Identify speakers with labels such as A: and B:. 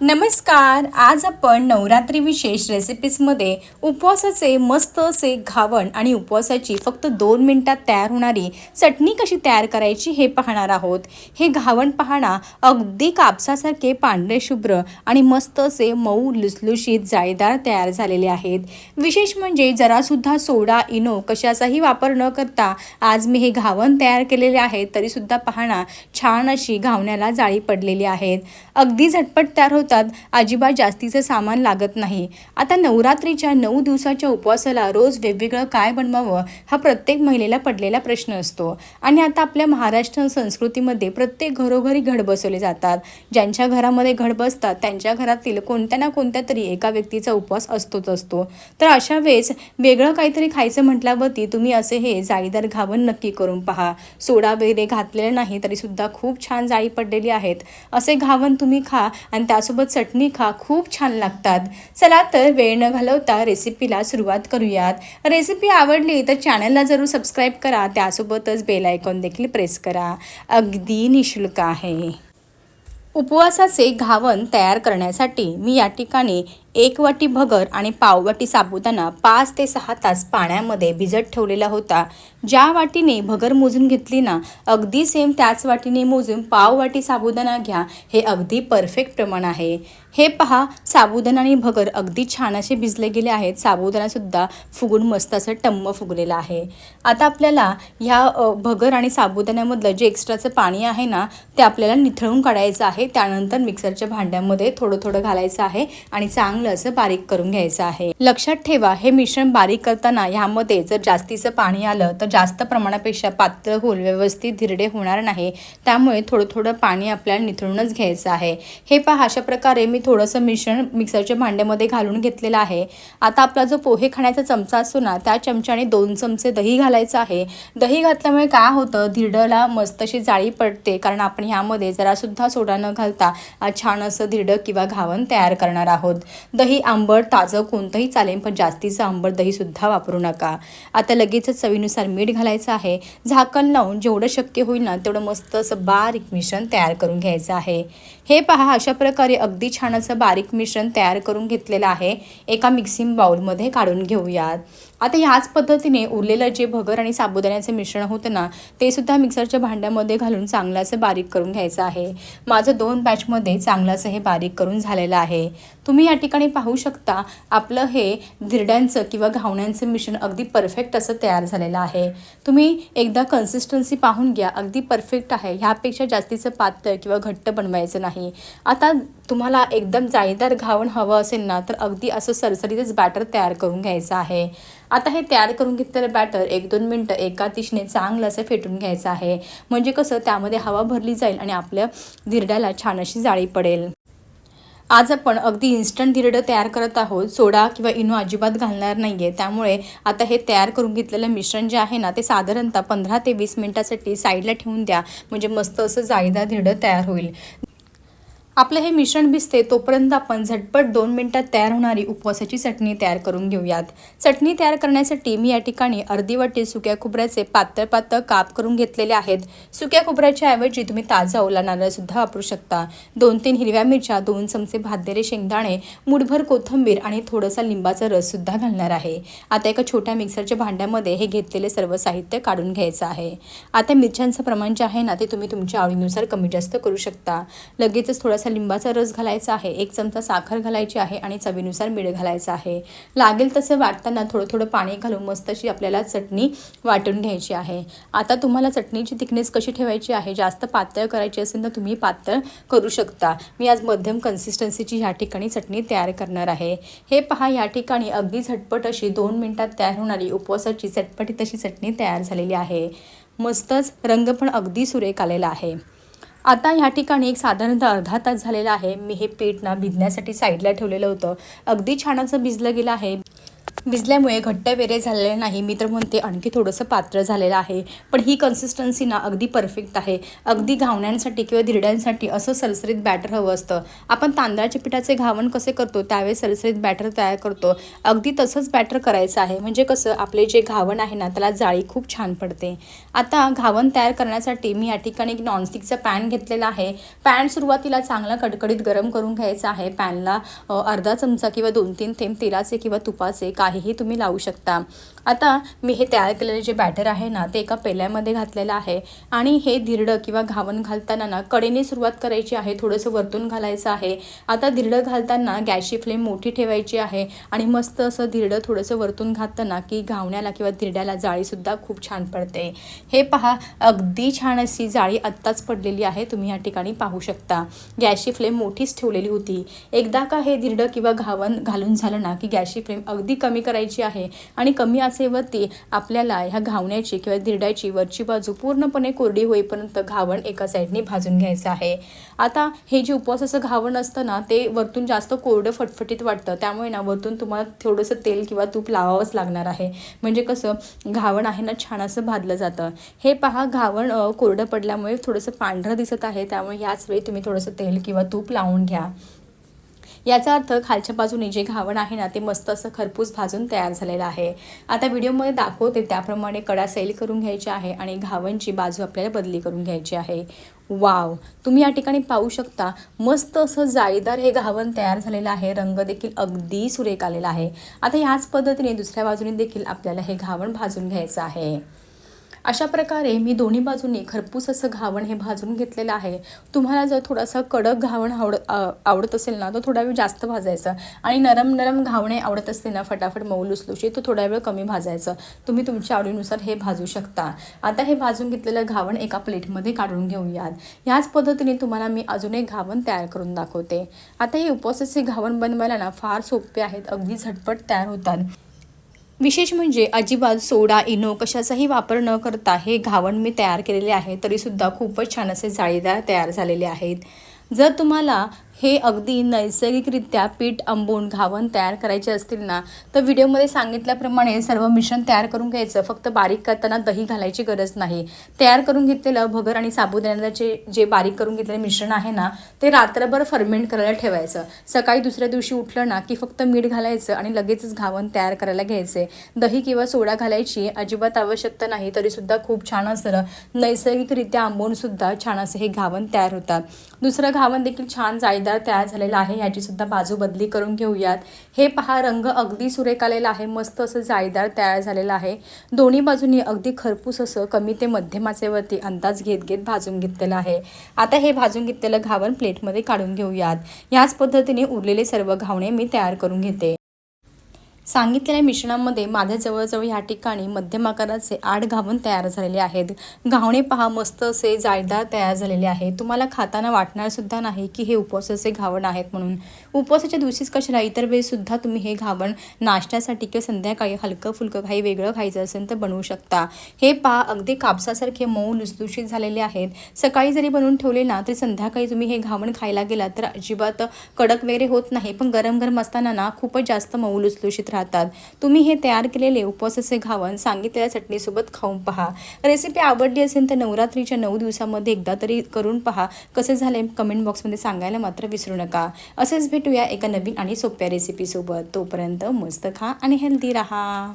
A: नमस्कार आज आपण नवरात्री विशेष रेसिपीजमध्ये उपवासाचे मस्त असे घावण आणि उपवासाची फक्त दोन मिनटात तयार होणारी चटणी कशी तयार करायची हे पाहणार आहोत. हे घावण पाहणा अगदी कापसासारखे पांढरे शुभ्र आणि मस्त असे मऊ लुसलुशीत जाळीदार तयार झालेले आहेत. विशेष म्हणजे जरासुद्धा सोडा इनो कशाचाही वापर न करता आज मी हे घावण तयार केलेले आहे तरीसुद्धा पाहणा छान अशी घावण्याला जाळी पडलेली आहेत. अगदी झटपट तयार होतात अजिबात जास्तीचं सामान लागत नाही. आता नवरात्रीच्या नऊ दिवसाच्या उपवासाला रोज वेगवेगळं काय बनवावं हा प्रत्येक महिलेला पडलेला प्रश्न असतो. आणि आता आपल्या महाराष्ट्र संस्कृतीमध्ये प्रत्येक घरोघरी घड बसवले जातात. ज्यांच्या घरामध्ये घड बसतात त्यांच्या घरातील कोणत्या ना कोणत्या तरी एका व्यक्तीचा उपवास असतोच असतो. तर अशा वेळेस वेगळं काहीतरी खायचं म्हटल्यावरती तुम्ही असे हे जाळीदार घावन नक्की करून पहा. सोडा वगैरे घातलेला नाही तरीसुद्धा खूप छान जाळी पडलेली आहेत. असे घावन तुम्ही खा आणि त्यासोबत चटणी खा खूप छान लागतात. चला तर वेळ न घालवता रेसिपीला सुरुवात करूयात. रेसिपी आवडली तर चॅनलला जरूर सबस्क्राईब करा. त्यासोबतच बेल आयकॉन देखील प्रेस करा. अगदी निशुल्क आहे. उपवासाचे घावन तयार करण्यासाठी मी या ठिकाणी एक वाटी भगर आणि पाववाटी साबुदाणा पाच ते सहा तास पाण्यामध्ये भिजत ठेवलेला होता. ज्या वाटीने भगर मोजून घेतली ना अगदी सेम त्याच वाटीने मोजून पाव वाटी साबुदाणा घ्या हे अगदी परफेक्ट प्रमाण आहे. हे पहा साबुदाणा आणि भगर अगदी छान असे भिजले गेले आहेत. साबुदाणासुद्धा फुगून मस्त असं टम्म फुगलेलं आहे. आता आपल्याला ह्या भगर आणि साबुदाण्यामधलं जे एक्स्ट्राचं पाणी आहे ना ते आपल्याला निथळून काढायचं आहे. त्यानंतर मिक्सरच्या भांड्यामध्ये थोडं थोडं घालायचं आहे आणि चांगलं असं बारीक करून घ्यायचं आहे. लक्षात ठेवा हे मिश्रण बारीक करताना ह्यामध्ये जर जास्तीचं पाणी आलं तर जास्त प्रमाणापेक्षा पातळ होईल व्यवस्थित धिरडे होणार नाही. त्यामुळे थोडं थोडं पाणी आपल्याला निथळूनच घ्यायचं आहे. हे पहा अशा प्रकारे मी थोडंसं मिश्रण मिक्सरच्या भांड्यामध्ये घालून घेतलेलं आहे. आता आपला जो पोहे खाण्याचा चमचा असतो ना त्या चमच्याने दोन चमचे दही घालायचं आहे. दही घातल्यामुळे काय होतं? धिरडला मस्त अशी जाळी पडते कारण आपण ह्यामध्ये जरासुद्धा सोडा न घालता छान असं धिरडं किंवा घावन तयार करणार आहोत. दही आंबट ताजं कोणतंही चालेल पण जास्तीचं आंबट दहीसुद्धा वापरू नका. आता लगेचच चवीनुसार मीठ घालायचं आहे. झाकण लावून जेवढं शक्य होईल ना तेवढं मस्त असं बारीक मिश्रण तयार करून घ्यायचं आहे. हे पहा अशा प्रकारे अगदी छान असं बारीक मिश्रण तयार करून घेतलेलं आहे. एका मिक्सिंग बाउलमध्ये काढून घेऊयात. आता ह्याच पद्धतीने उरलेलं जे भगर आणि साबुदाण्याचं मिश्रण होतं ना ते सुद्धा मिक्सरच्या भांड्यामध्ये घालून चांगलं असं बारीक करून घ्यायचं आहे. माझं दोन बॅचमध्ये चांगलाचं हे बारीक करून झालेलं आहे. तुम्ही या ठिकाणी पाहू शकता आपलं हे धिरड्यांचं किंवा घावण्यांचं मिश्रण अगदी परफेक्ट असं तयार झालेलं आहे. तुम्ही एकदा कन्सिस्टन्सी पाहून घ्या अगदी परफेक्ट आहे. ह्यापेक्षा जास्तीचं पातळ किंवा घट्ट बनवायचं नाही. आता तुम्हाला एकदम जाळीदार घावण हवं असेल ना तर अगदी असं सरसरीतच बॅटर तयार करून घ्यायचं आहे. आता हे तयार करून घेतलेलं बॅटर एक दोन मिनटं एका तिशने चांगलं असं फेटून घ्यायचं आहे. म्हणजे कसं त्यामध्ये हवा भरली जाईल आणि आपल्या धिरड्याला छान अशी जाळी पडेल. आज आपण अगदी इन्स्टंट धिरडं तयार करत आहोत. सोडा किंवा इनो अजिबात घालणार नाही आहे त्यामुळे आता हे तयार करून घेतलेलं मिश्रण जे आहे ना ते साधारणतः पंधरा ते वीस मिनटासाठी साईडला ठेवून द्या. म्हणजे मस्त असं जाळीदार धिरडं तयार होईल. आपलं हे मिश्रण भिजते तोपर्यंत आपण झटपट दोन मिनटात तयार होणारी उपवासाची चटणी तयार करून घेऊयात. चटणी तयार करण्यासाठी मी या ठिकाणी अर्धी वाटी सुक्या खोबऱ्याचे पातळ पातळ काप करून घेतलेले आहेत. सुक्या खोबऱ्याच्या ऐवजी तुम्ही ताजा ओला नारळसुद्धा वापरू शकता. दोन तीन हिरव्या मिरच्या दोन चमचे भाजलेले शेंगदाणे मुठभर कोथिंबीर आणि थोडासा लिंबाचा रससुद्धा घालणार आहे. आता एका छोट्या मिक्सरच्या भांड्यामध्ये हे घेतलेले सर्व साहित्य काढून घ्यायचं आहे. आता मिरच्यांचं प्रमाण जे आहे ना ते तुम्ही तुमच्या आवडीनुसार कमी जास्त करू शकता. लगेचच थोडासा लिंबाचा रस घालायचा आहे एक चमचा साखर घालायची आहे आणि चवीनुसार मीठ घालायचं आहे. लागेल तसं वाटताना थोडं थोडं पाणी घालून मस्त अशी आपल्याला चटणी वाटून घ्यायची आहे. आता तुम्हाला चटणीची थिकनेस कशी ठेवायची आहे जास्त पातळ करायची असेल तर तुम्ही पातळ करू शकता. मी आज मध्यम कन्सिस्टन्सीची ह्या ठिकाणी चटणी तयार करणार आहे. हे पहा या ठिकाणी अगदी झटपट अशी दोन मिनटात तयार होणारी उपवासाची चटपटीत अशी चटणी तयार झालेली आहे. मस्तच रंग पण अगदी सुरेख आलेला आहे. आता ह्या ठिकाणी एक साधारणतः अर्धा तास झालेला आहे. मी हे पीठ ना भिजण्यासाठी साईडला ठेवलेलं होतं. अगदी छान असं भिजलं गेलं आहे. भिजल्यामुळे घट्ट वेरे झालेले नाही. मी तर म्हणते आणखी थोडंसं पात्र झालेलं आहे. पण ही कन्सिस्टन्सी ना अगदी परफेक्ट आहे. अगदी घावण्यांसाठी किंवा धिरड्यांसाठी असं सरसरीत बॅटर हवं असतं. आपण तांदळाच्या पिठाचे घावण कसे करतो त्यावेळेस सरसरीत बॅटर तयार करतो. अगदी तसंच बॅटर करायचं आहे. म्हणजे कसं आपले जे घावण आहे ना त्याला जाळी खूप छान पडते. आता घावण तयार करण्यासाठी मी या ठिकाणी एक नॉनस्टिकचा पॅन घेतलेला आहे. पॅन सुरुवातीला चांगला कडकडीत गरम करून घ्यायचा आहे. पॅनला अर्धा चमचा किंवा दोन तीन थेंब तेलाचे किंवा तुपाचे काहीही तुम्ही लावू शकता. आता मी हे तयार केलेले जे बॅटर आहे ना ते एका पेल्यामध्ये घातलेलं आहे. आणि हे धिरडं किंवा घावण घालताना ना कडेने सुरुवात करायची आहे थोडंसं वरतून घालायचं आहे. आता धिरडं घालताना गॅसची फ्लेम मोठी ठेवायची आहे आणि मस्त असं धिरडं थोडंसं वरतून घातताना की घावण्याला किंवा धिरड्याला जाळीसुद्धा खूप छान पडते. हे पहा अगदी छान अशी जाळी आत्ताच पडलेली आहे तुम्ही या ठिकाणी पाहू शकता. गॅसची फ्लेम मोठीच ठेवलेली होती. एकदा का हे धिरडं किंवा घावण घालून झालं ना की गॅसची फ्लेम अगदी कमी करायची आहे आणि कमी सेवती आपल्याला ह्या घावण्याची किंवा धिरड्याची वरची बाजू पूर्णपणे कोरडी होईपर्यंत घावण एका साईडने भाजून घ्यायचं आहे. आता हे जे उपवासाचं घावण असतं ना ते वरतून जास्त कोरडं फटफटीत वाटतं. त्यामुळे ना वरतून तुम्हाला थोडंसं तेल किंवा तूप लावावंच लागणार आहे. म्हणजे कसं घावण आहे ना छान असं भाजलं जातं. हे पहा घावण कोरडं पडल्यामुळे थोडंसं पांढरं दिसत आहे. त्यामुळे याच वेळी तुम्ही थोडंसं तेल किंवा तूप लावून घ्या. याचा अर्थ खालच्या बाजूने जे घावण आहे ना ते मस्त असं खरपूस भाजून तयार झालेलं आहे. आता व्हिडिओमध्ये दाखवते त्याप्रमाणे कडा सैल करून घ्यायची आहे आणि घावणची बाजू आपल्याला बदली करून घ्यायची आहे. वाव! तुम्ही या ठिकाणी पाहू शकता मस्त असं जाळीदार हे घावण तयार झालेलं आहे. रंग देखील अगदी सुरेख आलेला आहे. आता ह्याच पद्धतीने दुसऱ्या बाजूने देखील आपल्याला हे घावण भाजून घ्यायचं आहे. अशा प्रकारे मी दोन्ही बाजूंनी खरपूस असं घावण हे भाजून घेतलेलं आहे. तुम्हाला जर थोडासा कडक घावण आवड आवडत असेल ना तर थोडा वेळ जास्त भाजायचं. आणि नरम नरम घावणे आवडत असतील ना फटाफट मऊ लुसलुशी तर थोडा वेळ कमी भाजायचं. तुम्ही तुमच्या आवडीनुसार हे भाजू शकता. आता हे भाजून घेतलेलं घावण एका प्लेटमध्ये काढून घेऊयात. ह्याच पद्धतीने तुम्हाला मी अजून एक घावण तयार करून दाखवते. आता हे उपवासाचे घावण बनवायला ना फार सोपे आहेत. अगदी झटपट तयार होतात. विशेष म्हणजे अजिबात सोडा इनो कशाचाही वापर न करता हे घावण मी तयार केलेले आहे तरीसुद्धा खूपच छान असे जाळीदार तयार झालेले आहेत. जर तुम्हाला हे अगदी नैसर्गिकरित्या पीठ आंबून घावण तयार करायचे असतील ना तर व्हिडिओमध्ये सांगितल्याप्रमाणे सर्व मिश्रण तयार करून घ्यायचं. फक्त बारीक करताना दही घालायची गरज नाही. तयार करून घेतलेलं भगर आणि साबुदाण्याचे जे बारीक करून घेतलेलं मिश्रण आहे ना ते रात्रभर फर्मेंट करायला ठेवायचं. सकाळी दुसऱ्या दिवशी उठलं ना की फक्त मीठ घालायचं आणि लगेचच घावण तयार करायला घ्यायचे. दही किंवा सोडा घालायची अजिबात आवश्यकता नाही तरीसुद्धा खूप छान असं नैसर्गिकरित्या आंबूनसुद्धा छान असं हे घावण तयार होतात. दुसरं घावण देखील छान जाळीदार तयार झालेला आहे. याची सुद्धा बाजू बदली करून घेऊयात. हे पहा रंग अगदी सुरेख आलेला आहे. मस्त असं जाळीदार तयार झालेलं आहे. दोन्ही बाजूनी अगदी खरपूस असं कमी ते मध्यमाचेवरती अंदाज घेत घेत भाजून घेतलेलं आहे. आता हे भाजून घेतलेलं घावण प्लेटमध्ये काढून घेऊयात. याच पद्धतीने उरलेले सर्व घावणे मी तयार करून घेते. सांगितलेल्या मिश्रणामध्ये माझ्या जवळजवळ ह्या ठिकाणी मध्यम आकाराचे आठ घावण तयार झालेले आहेत. घावणे पहा मस्त असे जाळीदार तयार झालेले आहे तुम्हाला खाताना वाटणार सुद्धा नाही की हे उपवासाचे घावण आहेत म्हणून. उपवासाच्या दिवशीच कशाला? इतर वेळेसुद्धा तुम्ही हे घावण नाश्त्यासाठी किंवा संध्याकाळी हलकं फुलकं काही वेगळं खायचं असेल तर बनवू शकता. हे पहा अगदी कापसासारखे मऊ लुसलुशीत झालेले आहेत. सकाळी जरी बनवून ठेवले ना तरी संध्याकाळी तुम्ही हे घावण खायला गेला तर अजिबात कडक वगैरे होत नाही. पण गरम गरम असताना ना खूपच जास्त मऊ लुसलुशीत राहतात. तुम्ही हे तयार केलेले उपवासाचे घावण सांगितलेल्या चटणीसोबत खाऊन पहा. रेसिपी आवडली असेल तर नवरात्रीच्या नऊ दिवसामध्ये एकदा तरी करून पहा. कसे झाले? कमेंट बॉक्समध्ये सांगायला मात्र विसरू नका. असेच भेटूया एका नवीन आणि सोप्या रेसिपीसोबत तोपर्यंत मस्त खा आणि हेल्दी राहा.